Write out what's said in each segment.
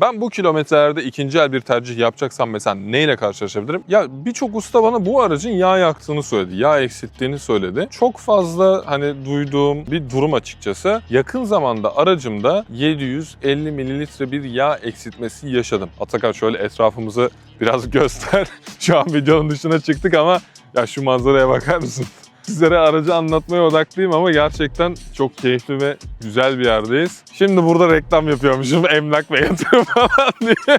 Ben bu kilometrelerde ikinci el bir tercih yapacaksam mesela neyle karşılaşabilirim? Ya birçok usta bana bu aracın yağ yaktığını söyledi, yağ eksilttiğini söyledi. Çok fazla hani duyduğum bir durum açıkçası. Yakın zamanda aracımda 750 mililitre bir yağ eksiltmesi yaşadım. Atakan şöyle etrafımızı biraz göster. Şu an videonun dışına çıktık ama ya şu manzaraya bakar mısın? Sizlere aracı anlatmaya odaklıyım ama gerçekten çok keyifli ve güzel bir yerdeyiz. Şimdi burada reklam yapıyormuşum emlak ve yatırım falan diye.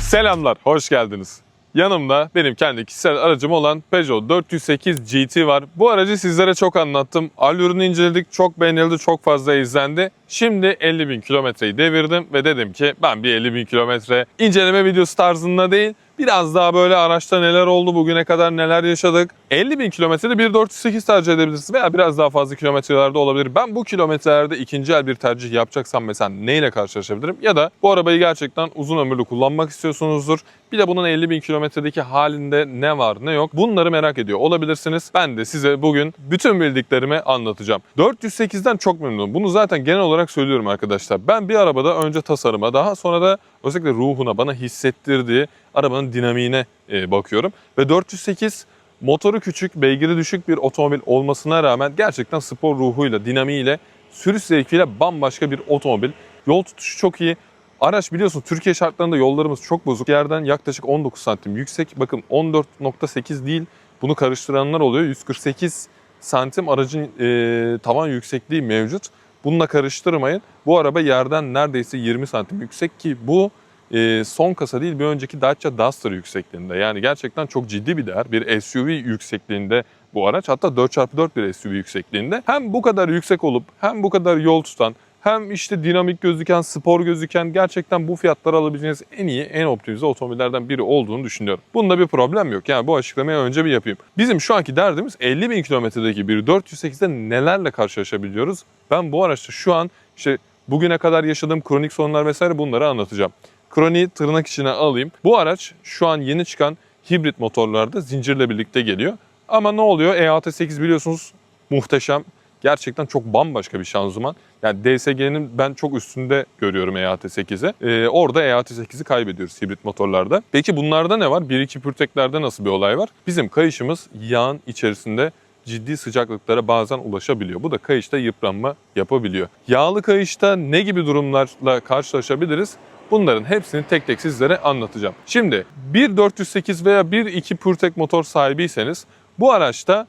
Selamlar, hoş geldiniz. Yanımda benim kendi kişisel aracım olan Peugeot 408 GT var. Bu aracı sizlere çok anlattım. Allurunu inceledik, çok beğenildi, çok fazla izlendi. Şimdi 50 bin kilometreyi devirdim ve dedim ki ben bir 50 bin kilometre inceleme videosu tarzında değil, biraz daha böyle araçta neler oldu, bugüne kadar neler yaşadık. 50 bin kilometrede bir 408 tercih edebilirsiniz veya biraz daha fazla kilometrelerde olabilir. Ben bu kilometrelerde ikinci el bir tercih yapacaksam mesela neyle karşılaşabilirim? Ya da bu arabayı gerçekten uzun ömürlü kullanmak istiyorsunuzdur. Bir de bunun 50 bin kilometredeki halinde ne var ne yok bunları merak ediyor olabilirsiniz. Ben de size bugün bütün bildiklerimi anlatacağım. 408'den çok memnunum. Bunu zaten genel olarak söylüyorum arkadaşlar. Ben bir arabada önce tasarıma daha sonra da özellikle ruhuna bana hissettirdiği arabanın dinamiğine e, bakıyorum. Ve 408 motoru küçük, beygiri düşük bir otomobil olmasına rağmen gerçekten spor ruhuyla, dinamiğiyle, sürüş zevkiyle bambaşka bir otomobil. Yol tutuşu çok iyi. Araç biliyorsun Türkiye şartlarında yollarımız çok bozuk. Yerden yaklaşık 19 santim yüksek. Bakın 14.8 değil. Bunu karıştıranlar oluyor. 148 santim aracın e, tavan yüksekliği mevcut. Bununla karıştırmayın. Bu araba yerden neredeyse 20 santim yüksek ki bu e, son kasa değil bir önceki Dacia Duster yüksekliğinde. Yani gerçekten çok ciddi bir değer. Bir SUV yüksekliğinde bu araç. Hatta 4x4 bir SUV yüksekliğinde. Hem bu kadar yüksek olup hem bu kadar yol tutan hem işte dinamik gözüken, spor gözüken gerçekten bu fiyatlara alabileceğiniz en iyi, en optimize otomobillerden biri olduğunu düşünüyorum. Bunda bir problem yok. Yani bu açıklamayı önce bir yapayım. Bizim şu anki derdimiz 50 bin kilometredeki bir 408'de nelerle karşılaşabiliyoruz? Ben bu araçta şu an işte bugüne kadar yaşadığım kronik sorunlar vesaire bunları anlatacağım. Kroniği tırnak içine alayım. Bu araç şu an yeni çıkan hibrit motorlarda zincirle birlikte geliyor. Ama ne oluyor? EAT8 biliyorsunuz muhteşem. Gerçekten çok bambaşka bir şanzıman. Yani DSG'nin ben çok üstünde görüyorum EAT8'e. Ee, orada EAT8'i kaybediyoruz hibrit motorlarda. Peki bunlarda ne var? 1-2 pürteklerde nasıl bir olay var? Bizim kayışımız yağın içerisinde ciddi sıcaklıklara bazen ulaşabiliyor. Bu da kayışta yıpranma yapabiliyor. Yağlı kayışta ne gibi durumlarla karşılaşabiliriz? Bunların hepsini tek tek sizlere anlatacağım. Şimdi 1.408 veya 1.2 pürtek motor sahibiyseniz bu araçta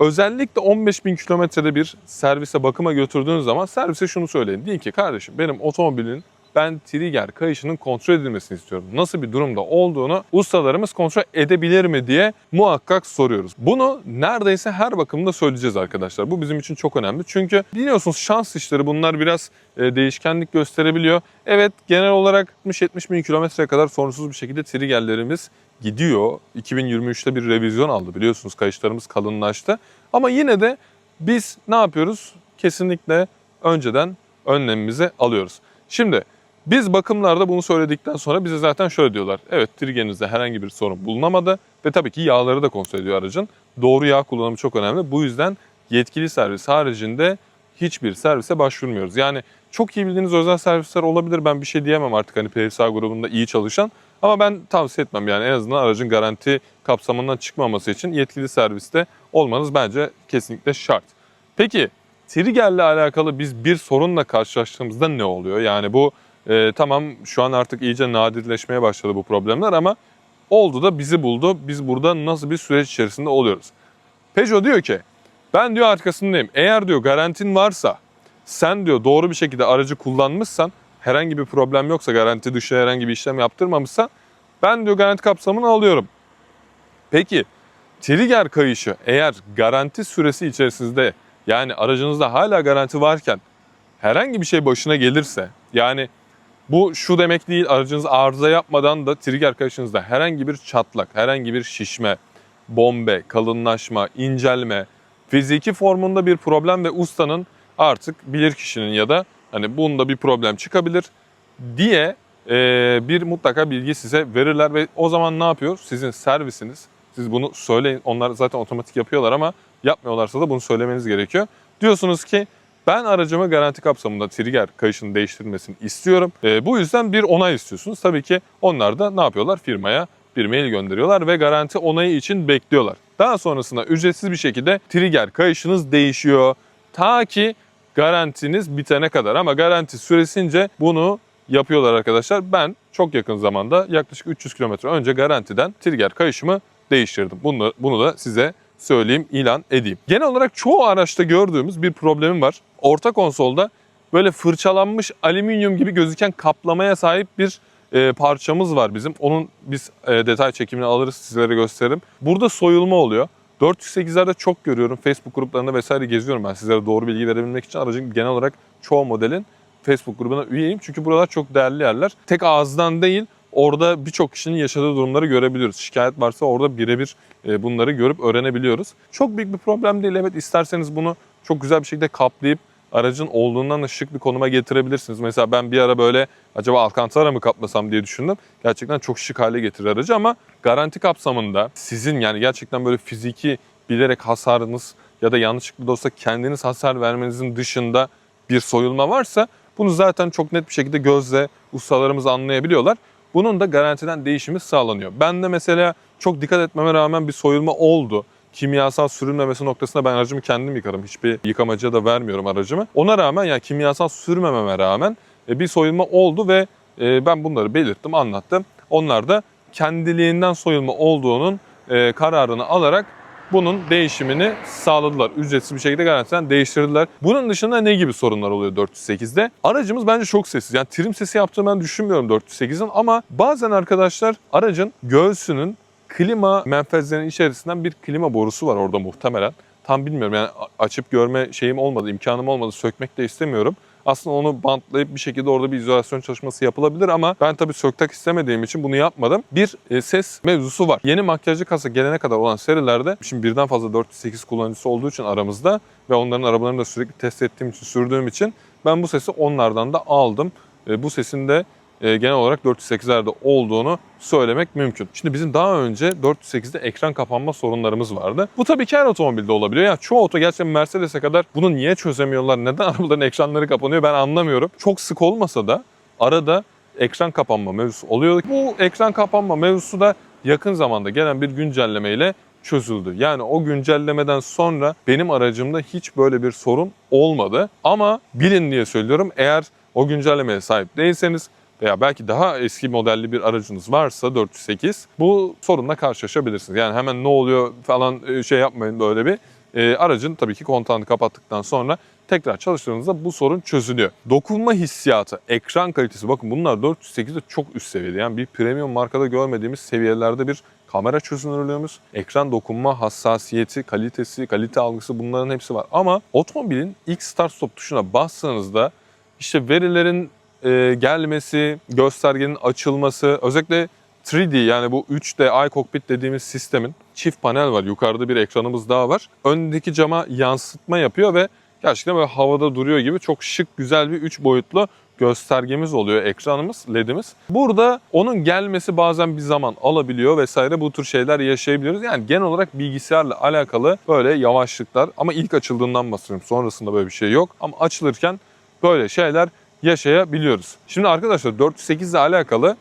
özellikle 15.000 kilometrede bir servise bakıma götürdüğünüz zaman servise şunu söyleyin. Deyin ki kardeşim benim otomobilin ben trigger kayışının kontrol edilmesini istiyorum. Nasıl bir durumda olduğunu ustalarımız kontrol edebilir mi diye muhakkak soruyoruz. Bunu neredeyse her bakımda söyleyeceğiz arkadaşlar. Bu bizim için çok önemli. Çünkü biliyorsunuz şans işleri bunlar biraz e, değişkenlik gösterebiliyor. Evet genel olarak 60-70 bin kilometreye kadar sorunsuz bir şekilde triggerlerimiz gidiyor. 2023'te bir revizyon aldı biliyorsunuz kayışlarımız kalınlaştı. Ama yine de biz ne yapıyoruz? Kesinlikle önceden önlemimizi alıyoruz. Şimdi biz bakımlarda bunu söyledikten sonra bize zaten şöyle diyorlar. Evet trigerinizde herhangi bir sorun bulunamadı ve tabii ki yağları da kontrol ediyor aracın. Doğru yağ kullanımı çok önemli. Bu yüzden yetkili servis haricinde hiçbir servise başvurmuyoruz. Yani çok iyi bildiğiniz özel servisler olabilir. Ben bir şey diyemem artık hani PSA grubunda iyi çalışan. Ama ben tavsiye etmem yani en azından aracın garanti kapsamından çıkmaması için yetkili serviste olmanız bence kesinlikle şart. Peki triggerle alakalı biz bir sorunla karşılaştığımızda ne oluyor? Yani bu e, tamam şu an artık iyice nadirleşmeye başladı bu problemler ama oldu da bizi buldu. Biz burada nasıl bir süreç içerisinde oluyoruz? Peugeot diyor ki ben diyor arkasındayım. Eğer diyor garantin varsa sen diyor doğru bir şekilde aracı kullanmışsan herhangi bir problem yoksa garanti dışı herhangi bir işlem yaptırmamışsan ben diyor garanti kapsamını alıyorum. Peki trigger kayışı eğer garanti süresi içerisinde yani aracınızda hala garanti varken herhangi bir şey başına gelirse yani bu şu demek değil aracınız arıza yapmadan da trigger kayışınızda herhangi bir çatlak, herhangi bir şişme, bombe, kalınlaşma, incelme, fiziki formunda bir problem ve ustanın artık bilir kişinin ya da hani bunda bir problem çıkabilir diye e, bir mutlaka bilgi size verirler ve o zaman ne yapıyor? Sizin servisiniz. Siz bunu söyleyin. Onlar zaten otomatik yapıyorlar ama yapmıyorlarsa da bunu söylemeniz gerekiyor. Diyorsunuz ki Ben aracımı garanti kapsamında trigger kayışının değiştirilmesini istiyorum. E, bu yüzden bir onay istiyorsunuz. Tabii ki onlar da ne yapıyorlar? Firmaya bir mail gönderiyorlar ve garanti onayı için bekliyorlar. Daha sonrasında ücretsiz bir şekilde trigger kayışınız değişiyor. Ta ki garantiniz bitene kadar ama garanti süresince bunu yapıyorlar arkadaşlar. Ben çok yakın zamanda yaklaşık 300 kilometre önce garantiden trigger kayışımı değiştirdim. Bunu, bunu da size söyleyeyim, ilan edeyim. Genel olarak çoğu araçta gördüğümüz bir problemim var. Orta konsolda böyle fırçalanmış alüminyum gibi gözüken kaplamaya sahip bir e, parçamız var bizim. Onun biz e, detay çekimini alırız sizlere gösteririm. Burada soyulma oluyor. 408'lerde çok görüyorum. Facebook gruplarında vesaire geziyorum ben sizlere doğru bilgi verebilmek için. Aracın genel olarak çoğu modelin Facebook grubuna üyeyim. Çünkü buralar çok değerli yerler. Tek ağızdan değil orada birçok kişinin yaşadığı durumları görebiliyoruz. Şikayet varsa orada birebir e, bunları görüp öğrenebiliyoruz. Çok büyük bir problem değil. Evet isterseniz bunu çok güzel bir şekilde kaplayıp aracın olduğundan da bir konuma getirebilirsiniz. Mesela ben bir ara böyle acaba Alcantara mı kaplasam diye düşündüm. Gerçekten çok şık hale getirir aracı ama garanti kapsamında sizin yani gerçekten böyle fiziki bilerek hasarınız ya da yanlışlıkla da olsa kendiniz hasar vermenizin dışında bir soyulma varsa bunu zaten çok net bir şekilde gözle ustalarımız anlayabiliyorlar. Bunun da garantiden değişimi sağlanıyor. Ben de mesela çok dikkat etmeme rağmen bir soyulma oldu. Kimyasal sürülmemesi noktasında ben aracımı kendim yıkarım. Hiçbir yıkamacıya da vermiyorum aracımı. Ona rağmen yani kimyasal sürmememe rağmen e, bir soyulma oldu ve e, ben bunları belirttim, anlattım. Onlar da kendiliğinden soyulma olduğunun e, kararını alarak bunun değişimini sağladılar. Ücretsiz bir şekilde garantiden değiştirdiler. Bunun dışında ne gibi sorunlar oluyor 408'de? Aracımız bence çok sessiz. Yani trim sesi yaptığını ben düşünmüyorum 408'in ama bazen arkadaşlar aracın göğsünün klima menfezlerinin içerisinden bir klima borusu var orada muhtemelen. Tam bilmiyorum yani açıp görme şeyim olmadı, imkanım olmadı. Sökmek de istemiyorum. Aslında onu bantlayıp bir şekilde orada bir izolasyon çalışması yapılabilir ama ben tabii söktak istemediğim için bunu yapmadım. Bir e, ses mevzusu var. Yeni makyajlı kasa gelene kadar olan serilerde şimdi birden fazla 408 kullanıcısı olduğu için aramızda ve onların arabalarını da sürekli test ettiğim için, sürdüğüm için ben bu sesi onlardan da aldım. E, bu sesin de genel olarak 408'lerde olduğunu söylemek mümkün. Şimdi bizim daha önce 408'de ekran kapanma sorunlarımız vardı. Bu tabii ki her otomobilde olabiliyor. Yani çoğu oto gerçekten Mercedes'e kadar bunu niye çözemiyorlar? Neden arabaların ekranları kapanıyor ben anlamıyorum. Çok sık olmasa da arada ekran kapanma mevzusu oluyor. Bu ekran kapanma mevzusu da yakın zamanda gelen bir güncellemeyle çözüldü. Yani o güncellemeden sonra benim aracımda hiç böyle bir sorun olmadı. Ama bilin diye söylüyorum eğer o güncellemeye sahip değilseniz veya belki daha eski modelli bir aracınız varsa 408 bu sorunla karşılaşabilirsiniz. Yani hemen ne oluyor falan e, şey yapmayın böyle bir. E, aracın tabii ki kontağını kapattıktan sonra tekrar çalıştırdığınızda bu sorun çözülüyor. Dokunma hissiyatı, ekran kalitesi bakın bunlar 408'de çok üst seviyede. Yani bir premium markada görmediğimiz seviyelerde bir kamera çözünürlüğümüz, ekran dokunma hassasiyeti, kalitesi, kalite algısı bunların hepsi var. Ama otomobilin ilk start stop tuşuna bastığınızda işte verilerin e, gelmesi, göstergenin açılması, özellikle 3D yani bu 3D iCockpit dediğimiz sistemin çift panel var. Yukarıda bir ekranımız daha var. Öndeki cama yansıtma yapıyor ve gerçekten böyle havada duruyor gibi çok şık güzel bir 3 boyutlu göstergemiz oluyor ekranımız, ledimiz. Burada onun gelmesi bazen bir zaman alabiliyor vesaire bu tür şeyler yaşayabiliyoruz. Yani genel olarak bilgisayarla alakalı böyle yavaşlıklar ama ilk açıldığından bahsediyorum. Sonrasında böyle bir şey yok ama açılırken böyle şeyler yaşayabiliyoruz. Şimdi arkadaşlar 408 ile alakalı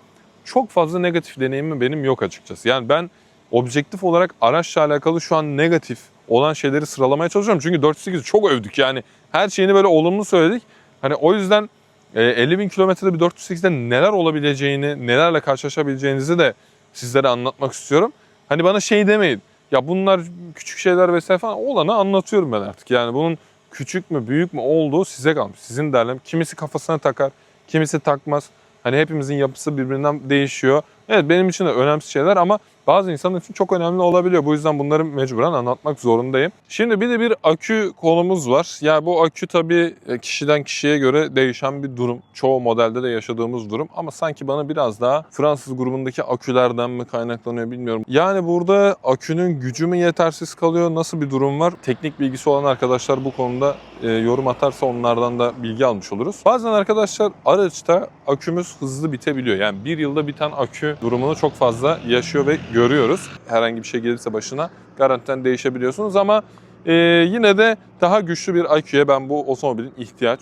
çok fazla negatif deneyimim benim yok açıkçası. Yani ben objektif olarak araçla alakalı şu an negatif olan şeyleri sıralamaya çalışıyorum. Çünkü 408'i çok övdük yani. Her şeyini böyle olumlu söyledik. Hani o yüzden 50 bin kilometrede bir 408'de neler olabileceğini, nelerle karşılaşabileceğinizi de sizlere anlatmak istiyorum. Hani bana şey demeyin. Ya bunlar küçük şeyler vesaire falan olanı anlatıyorum ben artık. Yani bunun küçük mü büyük mü olduğu size kalmış. Sizin derlem. Kimisi kafasına takar, kimisi takmaz. Hani hepimizin yapısı birbirinden değişiyor. Evet benim için de önemsiz şeyler ama bazı insanlar için çok önemli olabiliyor. Bu yüzden bunları mecburen anlatmak zorundayım. Şimdi bir de bir akü konumuz var. Ya yani bu akü tabii e, kişiden kişiye göre değişen bir durum. Çoğu modelde de yaşadığımız durum ama sanki bana biraz daha Fransız grubundaki akülerden mi kaynaklanıyor bilmiyorum. Yani burada akünün gücü mü yetersiz kalıyor? Nasıl bir durum var? Teknik bilgisi olan arkadaşlar bu konuda e, yorum atarsa onlardan da bilgi almış oluruz. Bazen arkadaşlar araçta akümüz hızlı bitebiliyor. Yani bir yılda biten akü durumunu çok fazla yaşıyor ve görüyoruz. Herhangi bir şey gelirse başına garantiden değişebiliyorsunuz ama Ee, yine de daha güçlü bir IQ'ya ben bu otomobilin ihtiyaç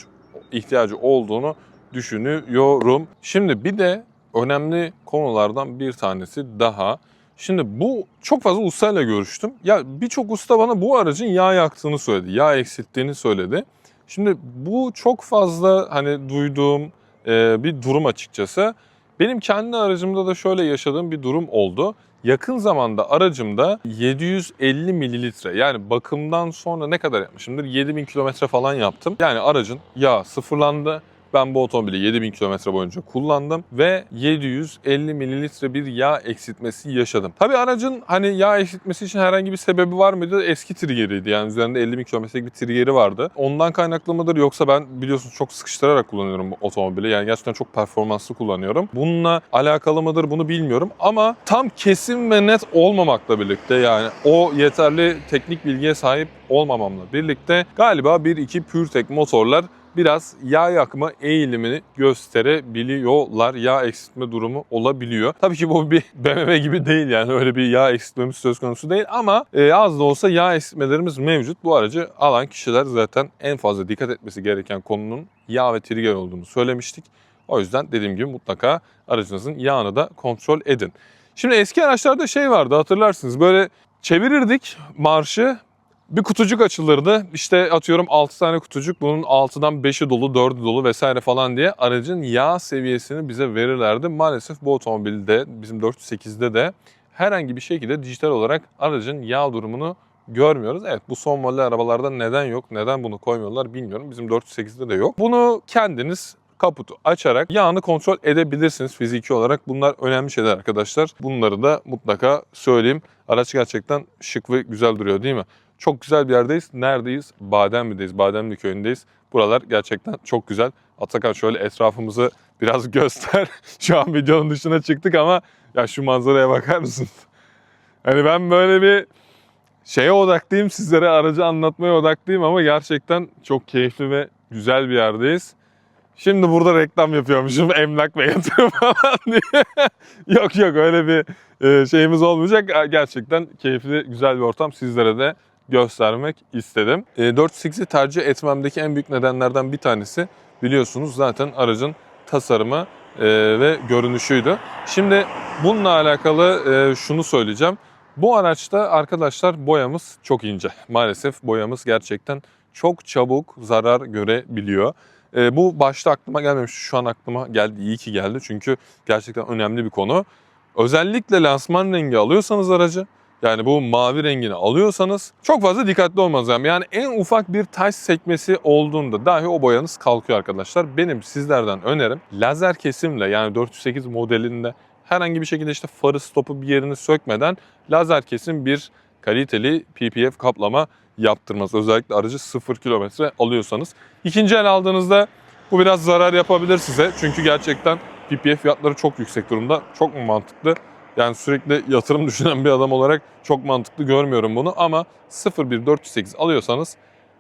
ihtiyacı olduğunu düşünüyorum. Şimdi bir de önemli konulardan bir tanesi daha. Şimdi bu çok fazla ustayla görüştüm. Ya birçok usta bana bu aracın yağ yaktığını söyledi. Yağ eksilttiğini söyledi. Şimdi bu çok fazla hani duyduğum e, bir durum açıkçası. Benim kendi aracımda da şöyle yaşadığım bir durum oldu. Yakın zamanda aracımda 750 mililitre yani bakımdan sonra ne kadar yapmışımdır? 7000 kilometre falan yaptım. Yani aracın yağı sıfırlandı. Ben bu otomobili 7000 kilometre boyunca kullandım ve 750 mililitre bir yağ eksiltmesi yaşadım. Tabii aracın hani yağ eksiltmesi için herhangi bir sebebi var mıydı? Eski triggeriydi yani üzerinde 50 bin kilometrelik bir triggeri vardı. Ondan kaynaklı mıdır yoksa ben biliyorsunuz çok sıkıştırarak kullanıyorum bu otomobili. Yani gerçekten çok performanslı kullanıyorum. Bununla alakalı mıdır bunu bilmiyorum ama tam kesin ve net olmamakla birlikte yani o yeterli teknik bilgiye sahip olmamamla birlikte galiba 1-2 PureTech motorlar biraz yağ yakma eğilimini gösterebiliyorlar. Yağ eksiltme durumu olabiliyor. Tabii ki bu bir BMW gibi değil yani öyle bir yağ eksiltmemiz söz konusu değil ama e, az da olsa yağ eksiltmelerimiz mevcut. Bu aracı alan kişiler zaten en fazla dikkat etmesi gereken konunun yağ ve trigger olduğunu söylemiştik. O yüzden dediğim gibi mutlaka aracınızın yağını da kontrol edin. Şimdi eski araçlarda şey vardı hatırlarsınız böyle çevirirdik marşı bir kutucuk açılırdı. İşte atıyorum 6 tane kutucuk. Bunun 6'dan 5'i dolu, 4'ü dolu vesaire falan diye aracın yağ seviyesini bize verirlerdi. Maalesef bu otomobilde, bizim 408'de de herhangi bir şekilde dijital olarak aracın yağ durumunu görmüyoruz. Evet bu son model arabalarda neden yok, neden bunu koymuyorlar bilmiyorum. Bizim 408'de de yok. Bunu kendiniz kaputu açarak yağını kontrol edebilirsiniz fiziki olarak. Bunlar önemli şeyler arkadaşlar. Bunları da mutlaka söyleyeyim. Araç gerçekten şık ve güzel duruyor değil mi? Çok güzel bir yerdeyiz. Neredeyiz? Bademli'deyiz. Bademli köyündeyiz. Buralar gerçekten çok güzel. Atakan şöyle etrafımızı biraz göster. şu an videonun dışına çıktık ama ya şu manzaraya bakar mısın? Hani ben böyle bir şeye odaklıyım. Sizlere aracı anlatmaya odaklıyım ama gerçekten çok keyifli ve güzel bir yerdeyiz. Şimdi burada reklam yapıyormuşum emlak ve yatırım falan diye. yok yok öyle bir e, şeyimiz olmayacak. Gerçekten keyifli güzel bir ortam sizlere de göstermek istedim. E, 408'i tercih etmemdeki en büyük nedenlerden bir tanesi biliyorsunuz zaten aracın tasarımı e, ve görünüşüydü. Şimdi bununla alakalı e, şunu söyleyeceğim. Bu araçta arkadaşlar boyamız çok ince. Maalesef boyamız gerçekten çok çabuk zarar görebiliyor. E, bu başta aklıma gelmemiş. Şu an aklıma geldi. İyi ki geldi. Çünkü gerçekten önemli bir konu. Özellikle lansman rengi alıyorsanız aracı yani bu mavi rengini alıyorsanız çok fazla dikkatli olmanız lazım. Yani en ufak bir taş sekmesi olduğunda dahi o boyanız kalkıyor arkadaşlar. Benim sizlerden önerim lazer kesimle yani 408 modelinde herhangi bir şekilde işte farı stopu bir yerini sökmeden lazer kesim bir kaliteli PPF kaplama yaptırmaz. Özellikle aracı 0 kilometre alıyorsanız. İkinci el aldığınızda bu biraz zarar yapabilir size. Çünkü gerçekten PPF fiyatları çok yüksek durumda. Çok mu mantıklı? Yani sürekli yatırım düşünen bir adam olarak çok mantıklı görmüyorum bunu. Ama 01408 alıyorsanız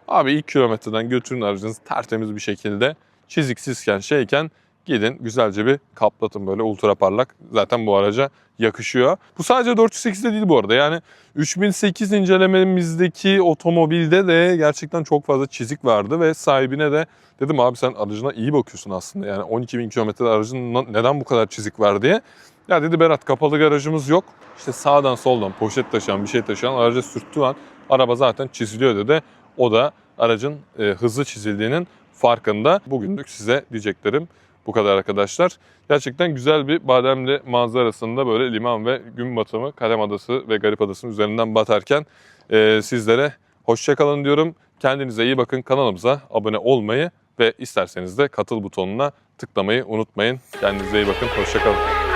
abi ilk kilometreden götürün aracınızı tertemiz bir şekilde çiziksizken şeyken gidin güzelce bir kaplatın böyle ultra parlak. Zaten bu araca yakışıyor. Bu sadece 408'de değil bu arada. Yani 3008 incelememizdeki otomobilde de gerçekten çok fazla çizik vardı ve sahibine de dedim abi sen aracına iyi bakıyorsun aslında. Yani 12.000 kilometrede aracın neden bu kadar çizik var diye. Ya dedi Berat kapalı garajımız yok. İşte sağdan soldan poşet taşıyan bir şey taşıyan araca sürttüğü an araba zaten çiziliyor dedi. O da aracın e, hızlı çizildiğinin farkında. Bugünlük size diyeceklerim bu kadar arkadaşlar. Gerçekten güzel bir Bademli manzarasında böyle liman ve gün batımı Kalem Adası ve Garip Adası'nın üzerinden batarken e, sizlere hoşçakalın diyorum. Kendinize iyi bakın. Kanalımıza abone olmayı ve isterseniz de katıl butonuna tıklamayı unutmayın. Kendinize iyi bakın. Hoşçakalın.